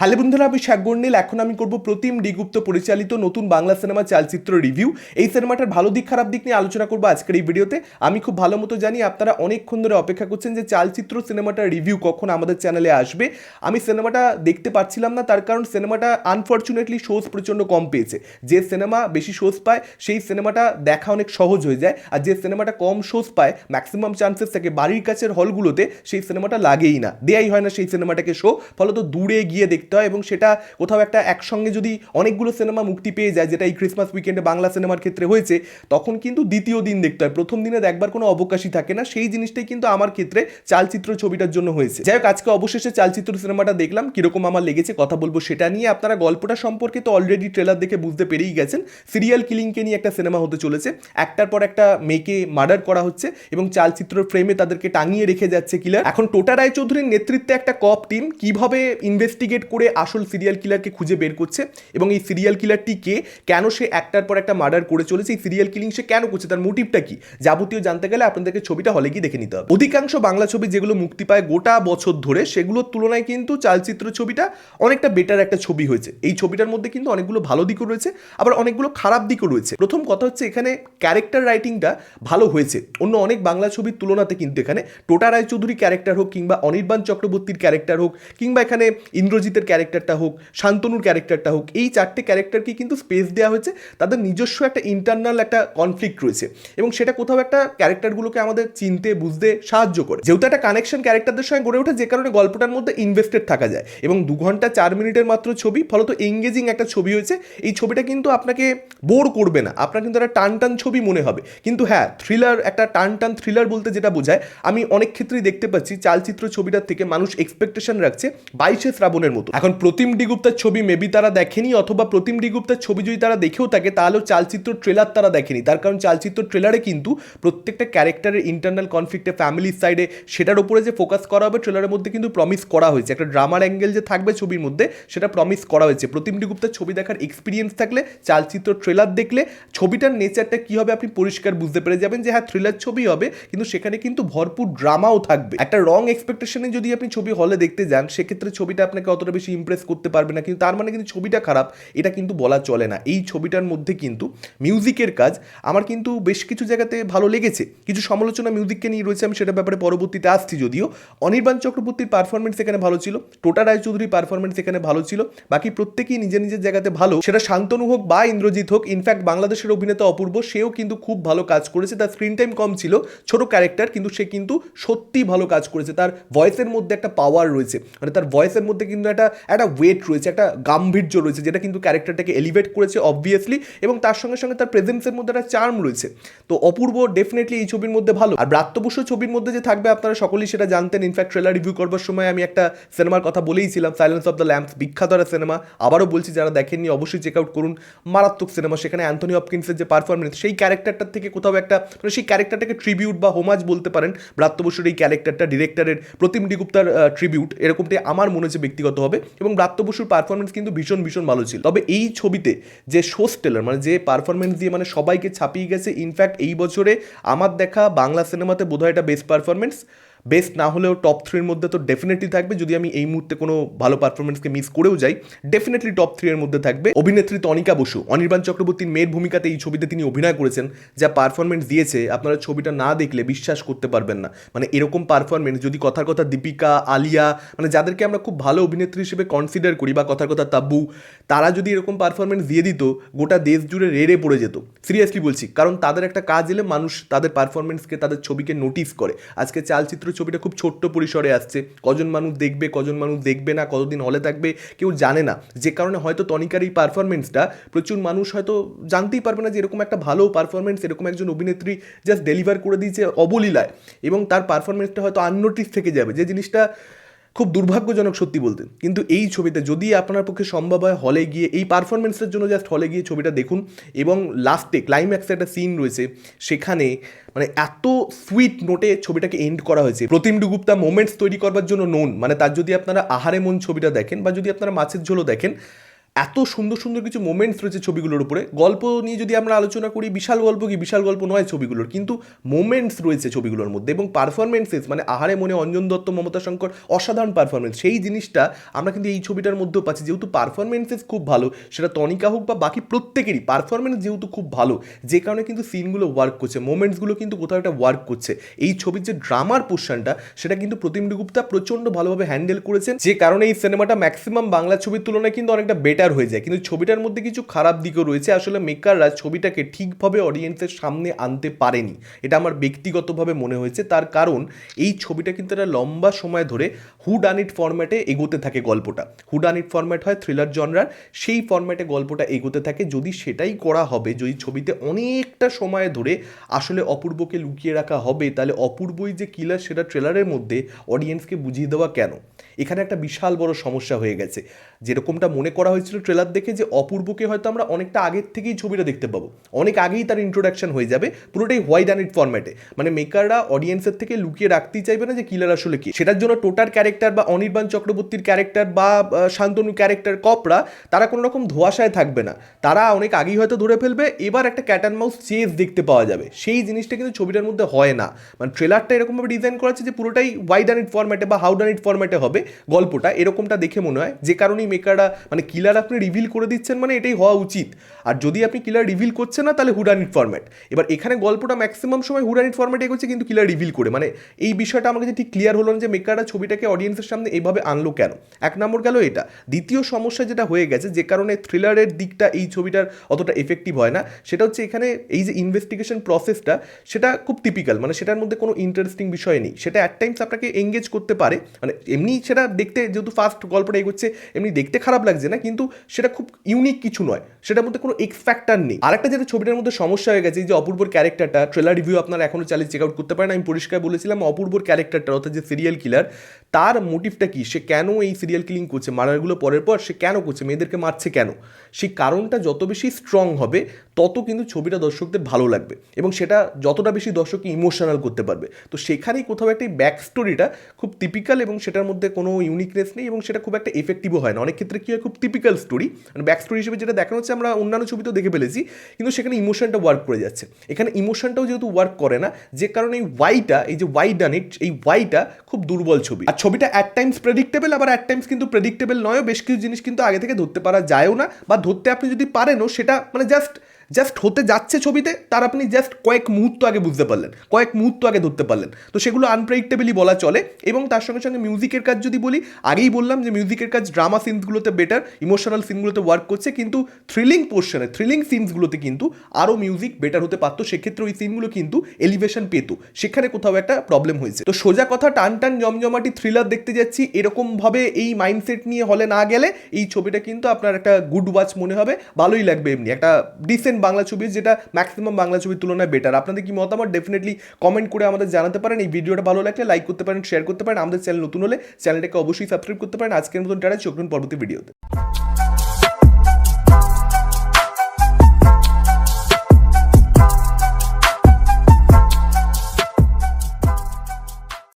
Hello বন্ধুরা, আমি শাকগর্নিল এখন আমি করব প্রতিম ডিগুপ্ত পরিচালিত নতুন বাংলা সিনেমা চালচিত্র রিভিউ। এই সিনেমাটার ভালো দিক, খারাপ দিক নিয়ে আলোচনা করব আজকের এই ভিডিওতে। আমি খুব ভালো মতো জানি আপনারা অনেকক্ষণ ধরে অপেক্ষা করছেন যে চালচিত্র সিনেমাটার রিভিউ কখন আমাদের চ্যানেলে আসবে। আমি সিনেমাটা দেখতে পাচ্ছিলাম না, তার কারণ সিনেমাটা আনফর্চুনেটলি শোজ প্রচণ্ড কম পেয়েছে। যে সিনেমা বেশি শোজ পায়, সেই সিনেমাটা দেখা অনেক সহজ হয়ে যায়। আর যে সিনেমাটা কম শোজ পায় ম্যাক্সিমাম চান্সেস থাকে বাড়ির কাছের হলগুলোতে সেই সিনেমাটা লাগেই না। দেয়াই হয় না সেই সিনেমাটাকে শো ফলত দূরে গিয়ে দেখতে হয় এবং সেটা কোথাও একটা একসঙ্গে যদি অনেকগুলো সিনেমা মুক্তি পেয়ে যায়, যেটা এই ক্রিসমাস উইকেন্ডে বাংলা সিনেমার ক্ষেত্রে হয়েছে, তখন কিন্তু দ্বিতীয় দিন দেখতে হয়। প্রথম দিনে দেখবার কোনো অবকাশই থাকে না, সেই জিনিসটাই কিন্তু আমার ক্ষেত্রে চালচিত্র ছবিটার জন্য হয়েছে। যাই হোক, আজকে অবশেষে চালচিত্র সিনেমাটা দেখলাম, কীরকম আমার লেগেছে কথা বলব সেটা নিয়ে আপনারা গল্পটা সম্পর্কে তো অলরেডি ট্রেলার দেখে বুঝতে পেরেই গেছেন। সিরিয়াল কিলিংকে নিয়ে একটা সিনেমা হতে চলেছে। একটার পর একটা মেয়েকে মার্ডার করা হচ্ছে এবং চালচিত্র ফ্রেমে তাদেরকে টাঙিয়ে রেখে যাচ্ছে কিলার এখন টোটা রায়চৌধুরীর নেতৃত্বে একটা কপ টিম কীভাবে ইনভেস্টিগেট করে আসল সিরিয়াল কিলারকে খুঁজে বের করছে এবং এই সিরিয়াল কিলারটি কে? কেন সে একটার পর একটা মার্ডার করে চলেছে? এই সিরিয়াল কিলিং সে কেন করছে? তার মোটিভটা কি? যাবতীয় জানতে গেলে আপনাদেরকে ছবিটা হলে গিয়ে দেখে নিতে হবে। অধিকাংশ বাংলা ছবি যেগুলো মুক্তি পায় গোটা বছর ধরে, সেগুলোর তুলনায় কিন্তু চালচিত্র ছবিটা অনেকটা বেটার একটা ছবি হয়েছে। এই ছবিটার মধ্যে কিন্তু অনেকগুলো ভালো দিকও রয়েছে, আবার অনেকগুলো খারাপ দিকও রয়েছে। প্রথম কথা হচ্ছে এখানে ক্যারেক্টার রাইটিংটা ভালো হয়েছে। অন্য অনেক বাংলা ছবির তুলনাতে কিন্তু এখানে টোটা রায়চৌধুরী ক্যারেক্টার হোক কিংবা অনির্বাণ চক্রবর্তীর ক্যারেক্টার হোক কিংবা এখানে ইন্দ্রজিতের ক্যারেক্টারটা হোক, শান্তনুর ক্যারেক্টারটা হোক, এই চারটে ক্যারেক্টারকে কিন্তু স্পেস দেওয়া হয়েছে, তাদের নিজস্ব একটা ইন্টারনাল একটা কনফ্লিক্ট রয়েছে এবং সেটা কোথাও একটা ক্যারেক্টারগুলোকে আমাদের চিনতে, বুঝতে সাহায্য করে। যেহেতু একটা কানেকশন ক্যারেক্টারদের সঙ্গে গড়ে ওঠে, যে কারণে গল্পটার মধ্যে ইনভেস্টেড থাকা যায়। এবং দু ঘণ্টা চার মিনিটের মাত্র ছবি, ফলত এঙ্গেজিং একটা ছবি হয়েছে, এই ছবিটা কিন্তু আপনাকে বোর করবে না। আপনার কিন্তু একটা টান টান ছবি মনে হবে। কিন্তু হ্যাঁ থ্রিলার একটা টান টান থ্রিলার বলতে যেটা বোঝায়, আমি অনেক ক্ষেত্রেই দেখতে পাচ্ছি, চালচিত্র ছবিটার থেকে মানুষ এক্সপেকটেশন রাখছে, বাইশে শ্রাবণের মতো। এখন প্রতিম ডিগুপ্তার ছবি মেবি তারা দেখেনি অথবা প্রতিম ডিগুপ্তার ছবি যদি তারা দেখেও থাকে, তাহলেও চালচিত্র ট্রেলার তারা দেখেনি। তার কারণ চালচিত্র ট্রেলারে কিন্তু প্রত্যেকটা ক্যারেক্টারের ইন্টারনাল কনফ্লিক্টে ফ্যামিলির সাইডে সেটার উপরে যে ফোকাস করা হবে ট্রেলারের মধ্যে কিন্তু প্রমিস করা হয়েছে। একটা ড্রামার অ্যাঙ্গেল যে থাকবে ছবির মধ্যে, সেটা প্রমিস করা হয়েছে। প্রতিম ডিগুপ্তার ছবি দেখার এক্সপিরিয়েন্স থাকলে, চালচিত্র ট্রেলার দেখলে, ছবিটার নেচারটা কী হবে আপনি পরিষ্কার বুঝতে পেরে যাবেন যে হ্যাঁ থ্রিলার ছবি হবে, কিন্তু সেখানে কিন্তু ভরপুর ড্রামাও থাকবে। একটা রং এক্সপেকটেশনে যদি আপনি ছবি হলে দেখতে যান, সেক্ষেত্রে ছবিটা আপনাকে অতটা বেশি ইমপ্রেস করতে পারবে না, কিন্তু তার মানে কিন্তু ছবিটা খারাপ, এটা কিন্তু বলা চলে না। এই ছবিটার মধ্যে কিন্তু মিউজিকের কাজ আমার কিন্তু বেশ কিছু জায়গাতে ভালো লেগেছে। কিছু সমালোচনা মিউজিককে নিয়ে রয়েছে, আমি সেটা ব্যাপারে পরবর্তীতে আসছি যদিও। অনির্বাণ চক্রবর্তীর পারফরমেন্স এখানে ভালো ছিল, টোটা রায়চৌধুরীর পারফরমেন্স এখানে ভালো ছিল, বাকি প্রত্যেকেই নিজের নিজের জায়গাতে ভালো। সেটা শান্তনু হোক বা ইন্দ্রজিৎ হোক ইনফ্যাক্ট বাংলাদেশের অভিনেতা অপূর্ব, সেও কিন্তু খুব ভালো কাজ করেছে। তার স্ক্রিন টাইম কম ছিল, ছোট ক্যারেক্টার কিন্তু সে কিন্তু সত্যি ভালো কাজ করেছে। তার ভয়েসের মধ্যে একটা পাওয়ার রয়েছে। মানে তার ভয়েসের মধ্যে কিন্তু একটা একটা ওয়েট রয়েছে, একটা গাম্ভীর্য রয়েছে, যেটা কিন্তু ক্যারেক্টারটাকে এলিভেট করেছে অবভিয়াসলি এবং তার সঙ্গে সঙ্গে তার প্রেজেন্সের মধ্যে একটা চার্ম রয়েছে। তো অপূর্ব ডেফিনেটলি এই ছবির মধ্যে ভালো। আর ব্রাত্যবশ্য ছবির মধ্যে যে থাকবে, আপনারা সকলেই সেটা জানতেন। ইনফ্যাক্ট ট্রেলার রিভিউ করবার সময় আমি একটা সিনেমার কথা বলেইছিলাম সাইলেন্স অফ দ্য ল্যাম্পস বিখ্যাত একটা সিনেমা আবারও বলছি, যারা দেখেননি, অবশ্যই চেক আউট করুন। মারাত্মক সিনেমা সেখানে অ্যান্থনি হপকিন্সের যে পারফরমেন্স সেই ক্যারেক্টারটার থেকে কোথাও একটা মানে সেই ক্যারেক্টারটাকে ট্রিবিউট বা হোমাজ বলতে পারেন ব্রাত্যবসুর এই ক্যারেক্টারটা ডিরেক্টরের প্রতিম ডিগুপ্তার ট্রিবিউট এরকমটাই আমার মনে হচ্ছে ব্যক্তিগতভাবে। এবং ব্রাত্য বসুর পারফরমেন্স কিন্তু ভীষণ ভীষণ ভালো ছিল। তবে এই ছবিতে যে শো স্টেলার মানে যে পারফরমেন্স দিয়ে মানে সবাইকে ছাপিয়ে গেছে ইনফ্যাক্ট এই বছরে আমার দেখা বাংলা সিনেমাতে বোধহয় এটা বেস্ট পারফরমেন্স বেস্ট না হলেও টপ থ্রির মধ্যে তো ডেফিনেটলি থাকবে। যদি আমি এই মুহূর্তে কোনো ভালো পারফরমেন্সকে মিস করেও যাই ডেফিনেটলি টপ থ্রি এর মধ্যে থাকবে। অভিনেত্রী তনিকা বসু, অনির্বাণ চক্রবর্তীর মেয়ের ভূমিকাতে এই ছবিতে তিনি অভিনয় করেছেন, যা পারফরমেন্স দিয়েছে, আপনারা ছবিটা না দেখলে বিশ্বাস করতে পারবেন না। মানে এরকম পারফরমেন্স যদি কথার কথা দীপিকা, আলিয়া মানে যাদেরকে আমরা খুব ভালো অভিনেত্রী হিসেবে কনসিডার করি বা কথার কথা তাব্বু, তারা যদি এরকম পারফরমেন্স দিয়ে দিত, গোটা দেশ জুড়ে রেড়ে পড়ে যেত। সিরিয়াসলি বলছি, কারণ তাদের একটা কাজ এলে মানুষ তাদের পারফরমেন্সকে তাদের ছবিকে নোটিস করে। আজকে চালচিত্র ছবিটা খুব ছোট্ট পরিসরে আসছে। কজন মানুষ দেখবে, কজন মানুষ দেখবে না, কতদিন হলে থাকবে, কেউ জানে না। যে কারণে হয়তো টনিকার এই পারফরমেন্সটা প্রচুর মানুষ হয়তো জানতেই পারবে না যে এরকম একটা ভালো পারফরমেন্স এরকম একজন অভিনেত্রী জাস্ট ডেলিভার করে দিয়েছে অবলীলায়। এবং তার পারফরমেন্সটা হয়তো আননোটিস থেকে যাবে। যে জিনিসটা খুব দুর্ভাগ্যজনক সত্যি বলতে। কিন্তু এই ছবিতে যদি আপনার পক্ষে সম্ভব হয় হলে গিয়ে, এই পারফরমেন্সের জন্য জাস্ট হলে গিয়ে ছবিটা দেখুন এবং লাস্টে ক্লাইম্যাক্সে একটা সিন রয়েছে, সেখানে মানে এত সুইট নোটে ছবিটাকে এন্ড করা হয়েছে। প্রতিম ডুগুপ্তা মোমেন্টস তৈরি করবার জন্য নোন মানে তার যদি আপনারা আহারে মন ছবিটা দেখেন বা যদি আপনারা মাছের ঝোলও দেখেন এত সুন্দর সুন্দর কিছু মোমেন্টস রয়েছে ছবিগুলোর উপরে। গল্প নিয়ে যদি আমরা আলোচনা করি, বিশাল গল্প কি? বিশাল গল্প নয় ছবিগুলোর, কিন্তু মোমেন্টস রয়েছে ছবিগুলোর মধ্যে এবং পারফরমেন্সেস মানে আহারে মনে অঞ্জন দত্ত, মমতা শঙ্কর, অসাধারণ পারফরমেন্স সেই জিনিসটা আমরা কিন্তু এই ছবিটার মধ্যেও পাচ্ছি। যেহেতু পারফরমেন্সেস খুব ভালো, সেটা তনিকা হোক বা বাকি প্রত্যেকেরই পারফরমেন্স যেহেতু খুব ভালো, যে কারণে কিন্তু সিনগুলো ওয়ার্ক করছে মোমেন্টসগুলো কিন্তু কোথাও একটা ওয়ার্ক করছে। এই ছবির যে ড্রামার পোর্শনটা সেটা কিন্তু প্রতিম গুপ্তা প্রচণ্ড ভালোভাবে হ্যান্ডেল করেছেন। যে কারণে এই সিনেমাটা ম্যাক্সিমাম বাংলা ছবির তুলনায় কিন্তু অনেকটা বেটার হয়ে যায়। কিন্তু ছবিটার মধ্যে কিছু খারাপ দিকও রয়েছে। আসলে মেকাররা ছবিটাকে ঠিকভাবে অডিয়েন্সের সামনে আনতে পারেনি। এটা আমার ব্যক্তিগতভাবে মনে হয়েছে। তার কারণ, এই ছবিটা কিন্তু একটা লম্বা সময় ধরে হুড আনিট ফরম্যাটে এগোতে থাকে গল্পটা। হুড আনিট ফরম্যাট হয় থ্রিলার জনরার সেই ফরম্যাটে গল্পটা এগোতে থাকে। যদি সেটাই করা হবে, যদি ছবিতে অনেকটা সময় ধরে আসলে অপূর্বকে লুকিয়ে রাখা হবে, তাহলে অপূর্বই যে কিলার সেটা ট্রেলারের মধ্যে অডিয়েন্সকে বুঝিয়ে দেওয়া কেন? এখানে একটা বিশাল বড় সমস্যা হয়ে গেছে। যেরকমটা মনে করা হয়েছিল ট্রেলার দেখে যে অপূর্বকে হয়তো আমরা অনেকটা আগের থেকেই ছবিটা দেখতে পাবো। অনেক আগেই তার ইন্ট্রোডাকশন হয়ে যাবে পুরোটাই হোয়াইট অ্যান্ড ফরম্যাটে মানে মেকাররা অডিয়েন্সের থেকে লুকিয়ে রাখতেই চাইবে না যে কিলার আসলে কি। সেটার জন্য টোটার ক্যারেক্টার বা অনির্বাণ চক্রবর্তীর ক্যারেক্টার বা শান্তনু ক্যারেক্টার কপরা, তারা কোনো রকম ধোয়াশায় থাকবে না। তারা অনেক আগেই হয়তো ধরে ফেলবে, এবার একটা ক্যাট অ্যান্ড মাউস চেজ দেখতে পাওয়া যাবে। সেই জিনিসটা কিন্তু ছবিটার মধ্যে হয় না। মানে ট্রেলারটা এরকমভাবে ডিজাইন করা আছে যে পুরোটাই ওয়াইড অ্যান্ড ইট ফরম্যাটে বা হাউড অ্যান্ড ইট ফরম্যাটে হবে। গল্পটা এরকমটা দেখে মনে হয়। যে কারণেই মেকাররা মানে কিলার আপনি রিভিল করে দিচ্ছেন মানে এটাই হওয়া উচিত। আর যদি আপনি কিলার রিভিল করছেন না, তাহলে হুড অ্যান্ড ইট ফরম্যাট এবার এখানে গল্পটা ম্যাক্সিমাম সময় হুড অ্যান্ড ইট ফরম্যাটে এগোচ্ছে কিন্তু কিলার রিভিল করে। মানে এই বিষয়টা আমার কাছে ঠিক ক্লিয়ার হলো না যে মেকাররা ছবিটাকে অডিয়েন্সের সামনে এইভাবে আনলো কেন? এক নম্বর গেল এটা। দ্বিতীয় সমস্যা যেটা হয়ে গেছে, যে কারণে থ্রিলারের দিকটা এই ছবিটার অতটা এফেক্টিভ হয় না, সেটা হচ্ছে এখানে এই যে ইনভেস্টিগেশন প্রসেসটা সেটা খুব টিপিক্যাল মানে সেটার মধ্যে কোনো ইন্টারেস্টিং বিষয় নেই। সেটা অ্যাট টাইমস আপনাকে এঙ্গেজ করতে পারে মানে এমনি সেটা দেখতে যেহেতু ফার্স্ট গল্পটা এগোচ্ছে, এমনি দেখতে খারাপ লাগছে না, কিন্তু সেটা খুব ইউনিক কিছু নয়। সেটার মধ্যে কোনো এক্স ফ্যাক্টর নেই। আরেকটা যেটা ছবিটার মধ্যে সমস্যা হয়ে গেছে যে অপূর্বর ক্যারেক্টারটা ট্রেলার রিভিউ আপনারা এখনও চালিয়ে চেক আউট করতে পারেন আমি পরিষ্কার বলেছিলাম, অপূর্বর ক্যারেক্টারটা অর্থাৎ যে সিরিয়াল কিলার তার মোটিভটা কি? সে কেন এই সিরিয়াল কিলিং করছে? মারারগুলো পরের পর সে কেন করছে? মেয়েদেরকে মারছে কেন? সেই কারণটা যত বেশি স্ট্রং হবে, তত কিন্তু ছবিটা দর্শকদের ভালো লাগবে এবং সেটা যতটা বেশি দর্শককে ইমোশনাল করতে পারবে। তো সেখানেই কোথাও একটা ব্যাক স্টোরিটা খুব টিপিক্যাল এবং সেটার মধ্যে কোনো ইউনিকনেস নেই এবং সেটা খুব একটা এফেক্টিভও হয় না। অনেক ক্ষেত্রে কী হয়? খুব টিপিক্যাল স্টোরি মানে ব্যাক স্টোরি হিসেবে যেটা দেখানো হচ্ছে, আমরা অন্যান্য ছবিতেও দেখে ফেলেছি, কিন্তু সেখানে ইমোশনটা ওয়ার্ক করে যাচ্ছে। এখানে ইমোশনটাও যেহেতু ওয়ার্ক করে না, যে কারণে এই ওয়াইটা এই যে ওয়াই ডান ইট এই ওয়াইটা খুব দুর্বল ছবি। আর ছবিটা অ্যাট টাইমস প্রেডিক্টেবল আবার অ্যাট টাইমস কিন্তু প্রেডিক্টেবল নয় বেশ কিছু জিনিস কিন্তু আগে থেকে ধরতে পারা যায়ও না, বা ধরতে আপনি যদি পারেনও, সেটা মানে জাস্ট জাস্ট হতে যাচ্ছে ছবিতে, তার আপনি জাস্ট কয়েক মুহূর্ত আগে বুঝতে পারলেন, কয়েক মুহূর্ত আগে ধরতে পারলেন। তো সেগুলো আনপ্রেডিক্টেবলি বলা চলে এবং তার সঙ্গে সঙ্গে মিউজিকের কাজ যদি বলি, আগেই বললাম যে মিউজিকের কাজ ড্রামা সিনসগুলোতে বেটার ইমোশনাল সিনগুলোতে ওয়ার্ক করছে, কিন্তু থ্রিলিং পোর্শনে থ্রিলিং সিনসগুলোতে কিন্তু আরও মিউজিক বেটার হতে পারতো, সেক্ষেত্রে ওই সিনগুলো কিন্তু এলিভেশন পেত। সেখানে কোথাও একটা প্রবলেম হয়েছে। তো সোজা কথা, টান টান জমজমাটি থ্রিলার দেখতে যাচ্ছি, এরকমভাবে এই মাইন্ডসেট নিয়ে হলে না গেলে এই ছবিটা কিন্তু আপনার একটা গুড ওয়াচ মনে হবে, ভালোই লাগবে এমনি, একটা ডিসেন্ট বাংলা ছবি, যেটা ম্যাক্সিমাম বাংলা ছবির তুলনায় বেটার আপনাদের কি মতামত ডেফিনেটলি কমেন্ট করে আমাদের জানাতে পারেন। এই ভিডিওটা ভালো লাগলে লাইক করতে পারেন শেয়ার করতে পারেন। আমাদের চ্যানেল নতুন হলে চ্যানেলটাকে অবশ্যই সাবস্ক্রাইব করতে পারেন। আজকের মতন টাটা, চোখ পরবর্তী ভিডিওতে